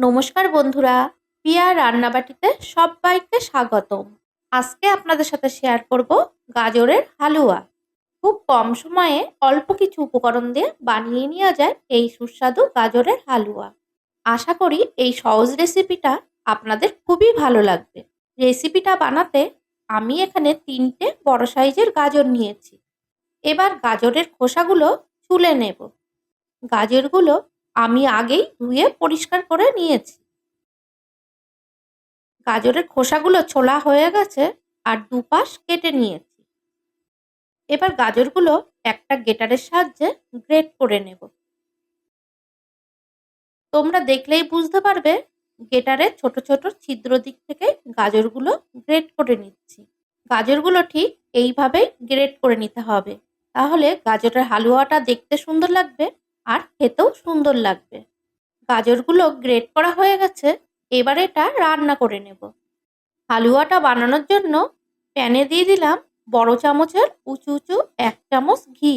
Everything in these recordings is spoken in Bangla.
নমস্কার বন্ধুরা, পিয়া রান্নাবাটিতে সবাইকে স্বাগতম। আজকে আপনাদের সাথে শেয়ার করব গাজরের হালুয়া। খুব কম সময়ে অল্প কিছু উপকরণ দিয়ে বানিয়ে নেওয়া যায় এই সুস্বাদু গাজরের হালুয়া। আশা করি এই সহজ রেসিপিটা আপনাদের খুবই ভালো লাগবে। রেসিপিটা বানাতে আমি এখানে তিনটে বড় সাইজের গাজর নিয়েছি। এবার গাজরের খোসাগুলো তুলে নেব। গাজরগুলো আমি আগেই ধুয়ে পরিষ্কার করে নিয়েছি। গাজরের খোসাগুলো ছোলা হয়ে গেছে আর দুপাশ কেটে নিয়েছি। এবার গাজরগুলো একটা গেটারের সাহায্যে গ্রেট করে নেব। তোমরা দেখলেই বুঝতে পারবে, গেটারে ছোট ছোট ছিদ্র দিক থেকে গাজরগুলো গ্রেট করে নিচ্ছি। গাজরগুলো ঠিক এইভাবেই গ্রেট করে নিতে হবে। তাহলে গাজরের হালুয়াটা দেখতে সুন্দর লাগবে। আর খেতেও সুন্দর লাগবে। গাজরগুলো গ্রেট করা হয়ে গেছে, এবার এটা রান্না করে নেব। হালুয়াটা বানানোর জন্য প্যানে দিয়ে দিলাম বড় চামচের উঁচু উঁচু এক চামচ ঘি।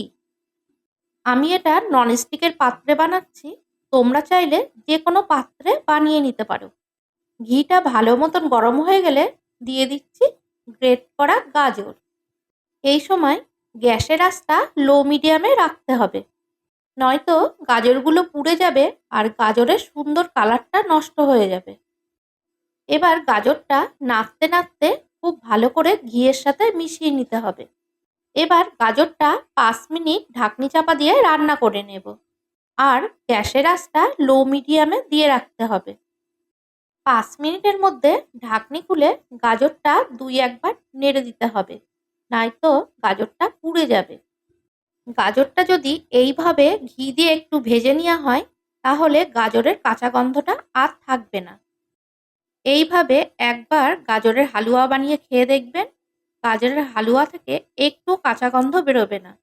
আমি এটা ননস্টিকের পাত্রে বানাচ্ছি, তোমরা চাইলে যে কোনো পাত্রে বানিয়ে নিতে পারো। ঘিটা ভালো মতন গরম হয়ে গেলে দিয়ে দিচ্ছি গ্রেট করা গাজর। এই সময় গ্যাসের আস্তা লো মিডিয়ামে রাখতে হবে। নয়তো গাজরগুলো পুড়ে যাবে আর গাজরের সুন্দর কালারটা নষ্ট হয়ে যাবে। এবার গাজরটা নাড়তে নাড়তে খুব ভালো করে ঘিয়ের সাথে মিশিয়ে নিতে হবে। এবার গাজরটা পাঁচ মিনিট ঢাকনি চাপা দিয়ে রান্না করে নেব। আর গ্যাসের আঁচটা লো মিডিয়ামে দিয়ে রাখতে হবে। পাঁচ মিনিটের মধ্যে ঢাকনি খুলে গাজরটা দুই একবার নেড়ে দিতে হবে। নয়তো গাজরটা পুড়ে যাবে। গাজরটা যদি এইভাবে ঘি দিয়ে একটু ভেজে নেওয়া হয়, তাহলে গাজরের কাঁচা গন্ধটা আর থাকবে না। এইভাবে একবার গাজরের হালুয়া বানিয়ে খেয়ে দেখবেন। গাজরের হালুয়া থেকে একটু কাঁচা গন্ধ বেরোবে না।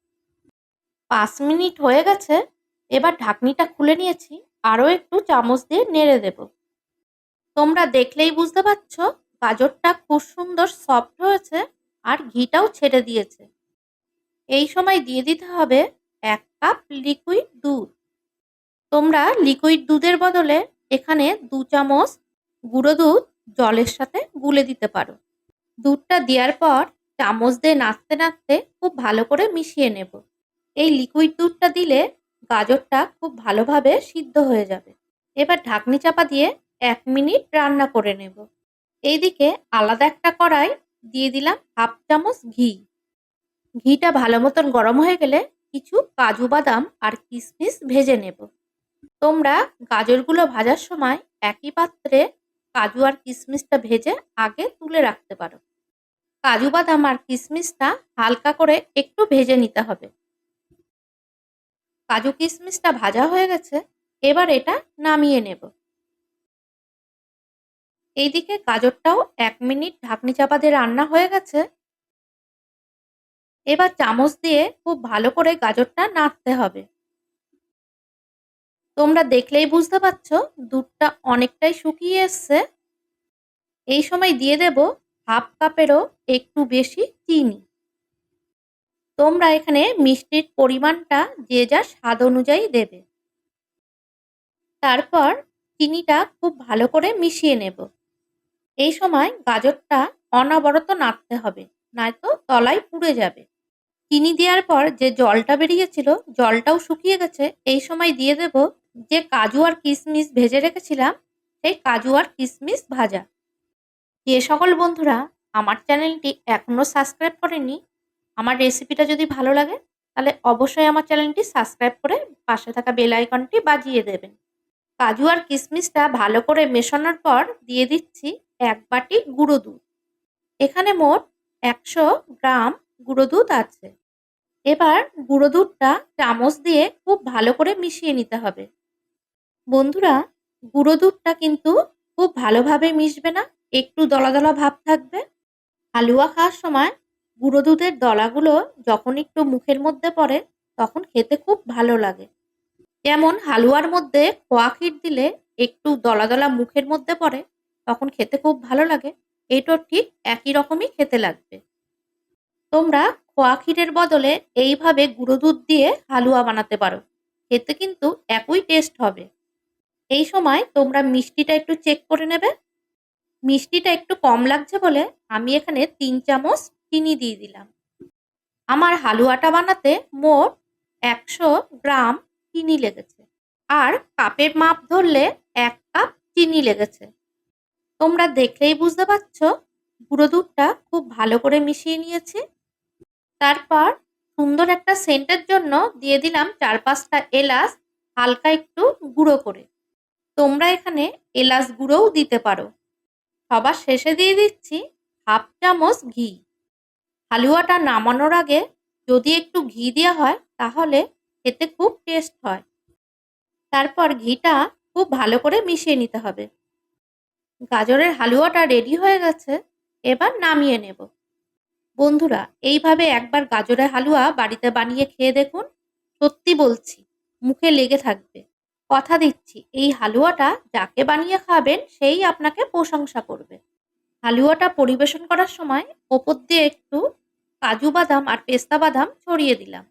পাঁচ মিনিট হয়ে গেছে, এবার ঢাকনিটা খুলে নিয়েছি, আরও একটু চামচ দিয়ে নেড়ে দেব। তোমরা দেখলেই বুঝতে পারছ, গাজরটা খুব সুন্দর সফট হয়েছে আর ঘিটাও ছেড়ে দিয়েছে। এই সময় দিয়ে দিতে হবে এক কাপ লিকুইড দুধ। তোমরা লিকুইড দুধের বদলে এখানে দু চামচ গুঁড়ো দুধ জলের সাথে গুলে দিতে পারো। দুধটা দেওয়ার পর চামচ দিয়ে নাড়তে নাড়তে খুব ভালো করে মিশিয়ে নেব। এই লিকুইড দুধটা দিলে গাজরটা খুব ভালোভাবে সিদ্ধ হয়ে যাবে। এবার ঢাকনি চাপা দিয়ে এক মিনিট রান্না করে নেব। এইদিকে আলাদা একটা কড়াই দিয়ে দিলাম হাফ চামচ ঘি। ঘিটা ভালো মতন গরম হয়ে গেলে কিছু কাজু বাদাম আর কিশমিশ ভেজে নেব। তোমরা গাজরগুলো ভাজার সময় একই পাত্রে কাজু আর কিশমিশটা ভেজে আগে তুলে রাখতে পারো। কাজু বাদাম আর কিশমিশটা হালকা করে একটু ভেজে নিতে হবে। কাজু কিশমিশটা ভাজা হয়ে গেছে, এবার এটা নামিয়ে নেব। এইদিকে গাজরটাও এক মিনিট ঢাকনি চাপা দিয়ে রান্না হয়ে গেছে এবার চামচ দিয়ে খুব ভালো করে গাজরটা নাড়তে হবে। তোমরা দেখলেই বুঝতে পারছ দুধটা অনেকটাই শুকিয়ে এসছে। এই সময় দিয়ে দেব হাফ কাপেরও একটু বেশি চিনি। তোমরা এখানে মিষ্টির পরিমাণটা যে যা স্বাদ অনুযায়ী দেবে। তারপর চিনিটা খুব ভালো করে মিশিয়ে নেব। এই সময় গাজরটা অনবরত নাড়তে হবে। নয়তো তলায় পুড়ে যাবে। চিনি দেওয়ার পর যে জলটা বেরিয়েছিল, জলটাও শুকিয়ে গেছে। এই সময় দিয়ে দেব যে কাজু আর কিশমিশ ভেজে রেখেছিলাম, সেই কাজু আর কিশমিশ ভাজা। যে সকল বন্ধুরা আমার চ্যানেলটি এখনও সাবস্ক্রাইব করেনি আমার রেসিপিটা যদি ভালো লাগে, তাহলে অবশ্যই আমার চ্যানেলটি সাবস্ক্রাইব করে পাশে থাকা বেল আইকনটি বাজিয়ে দেবেন। কাজু আর কিশমিশটা ভালো করে মেশানোর পর দিয়ে দিচ্ছি এক বাটি গুঁড়ো দুধ। এখানে মোট একশো গ্রাম গুঁড়ো দুধ আছে। এবার গুঁড়ো দুধটা চামচ দিয়ে খুব ভালো করে মিশিয়ে নিতে হবে। বন্ধুরা, গুঁড়ো দুধটা কিন্তু খুব ভালোভাবে মিশবে না, একটু দলা দলা ভাব থাকবে। হালুয়া খাওয়ার সময় গুঁড়ো দুধের দলাগুলো যখন একটু মুখের মধ্যে পড়ে, তখন খেতে খুব ভালো লাগে। যেমন হালুয়ার মধ্যে খোয়া ক্ষীর দিলে একটু দলা দলা মুখের মধ্যে পড়ে, তখন খেতে খুব ভালো লাগে। এটো ঠিক একই রকমই খেতে লাগবে। তোমরা খোয়া ক্ষীরের বদলে এইভাবে গুঁড়ো দুধ দিয়ে হালুয়া বানাতে পারো। খেতে কিন্তু একই টেস্ট হবে। এই সময় তোমরা মিষ্টিটা একটু চেক করে নেবে। মিষ্টিটা একটু কম লাগছে বলে আমি এখানে তিন চামচ চিনি দিয়ে দিলাম। আমার হালুয়াটা বানাতে মোট একশো গ্রাম চিনি লেগেছে। আর কাপের মাপ ধরলে এক কাপ চিনি লেগেছে। তোমরা দেখলেই বুঝতে পারছ, গুঁড়ো দুধটা খুব ভালো করে মিশিয়ে নিয়েছি। তারপর সুন্দর একটা সেন্টের জন্য দিয়ে দিলাম চার পাঁচটা এলাচ, হালকা একটু গুঁড়ো করে। তোমরা এখানে এলাচ গুঁড়োও দিতে পারো। সবার শেষে দিয়ে দিচ্ছি হাফ চামচ ঘি। হালুয়াটা নামানোর আগে যদি একটু ঘি দেওয়া হয়, তাহলে খেতে খুব টেস্ট হয়। তারপর ঘিটা খুব ভালো করে মিশিয়ে নিতে হবে। গাজরের হালুয়াটা রেডি হয়ে গেছে, এবার নামিয়ে নেব। বন্ধুরা, এইভাবে একবার গাজরের হালুয়া বাড়িতে বানিয়ে খেয়ে দেখুন। সত্যি বলছি, মুখে লেগে থাকবে। কথা দিচ্ছি, এই হালুয়াটা যাকে বানিয়ে খাবেন, সেই আপনাকে প্রশংসা করবে। হালুয়াটা পরিবেশন করার সময় ওপর দিয়ে একটু কাজু বাদাম আর পেস্তা বাদাম ছড়িয়ে দিলাম।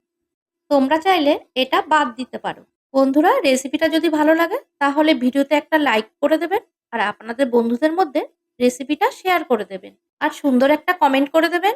তোমরা চাইলে এটা বাদ দিতে পারো। বন্ধুরা রেসিপিটা যদি ভালো লাগে, তাহলে ভিডিওতে একটা লাইক করে দেবেন। আর আপনাদের বন্ধুদের মধ্যে রেসিপিটা শেয়ার করে দেবেন। আর সুন্দর একটা কমেন্ট করে দেবেন।